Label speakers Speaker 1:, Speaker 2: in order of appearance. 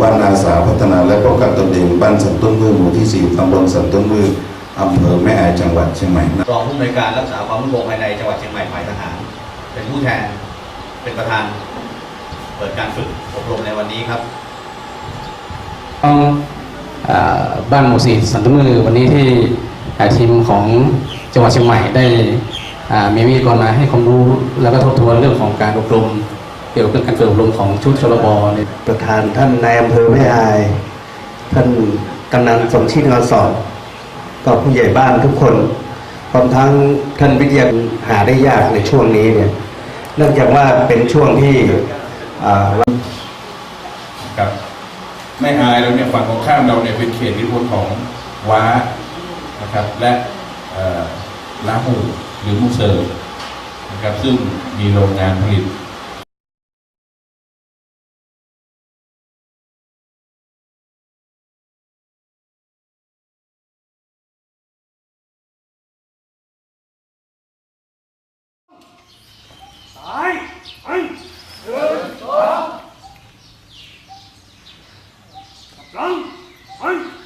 Speaker 1: บ้านนาสาพัฒนาและป้องกันตนเองบ้านสันต้นมือหมู่ที่ 4ตำบลสันต้นมืออำเภอแม่อายจังหวัดเชียงใหม่
Speaker 2: รองผู้อำนวยการรักษาความมั่นคงภายในจังหวัดเชียงใหม่ฝ่ายทหาร เป็นผู้แทนเป็นประธานเปิดการฝึกอบรมในวันนี้ครับ
Speaker 3: ของอ่าบ้านหมู่สีสันตมือวันนี้ที่อ่าทีมของจังหวัดเชียงใหม่ได้อ่ามีวิทยากรมาให้ความรู้แล้วก็ทบทวนเรื่องของการอบรม เกี่ยวกับเรื่องการฝึกอบรมของชุดชลบใน
Speaker 4: ประธานท่านนายอำเภอแม่อาย ท่านกำนันสมชิตงานสอนก็ผู้ใหญ่บ้านทุกคนพร้อมทั้งท่านวิทยาหาได้ยากในช่วงนี้เนี่ยเนื่องจากว่าเป็นช่วงที่อ่า
Speaker 5: กับแม่อายเราเนี่ยฝั่งของข้ามเราเนี่ยเป็นเขตอิทธิพลของว้านะครับและเอ่อลาหูหรือมูเซอร์นะครับซึ่งมีโรงงานผลิต
Speaker 6: Run! Run!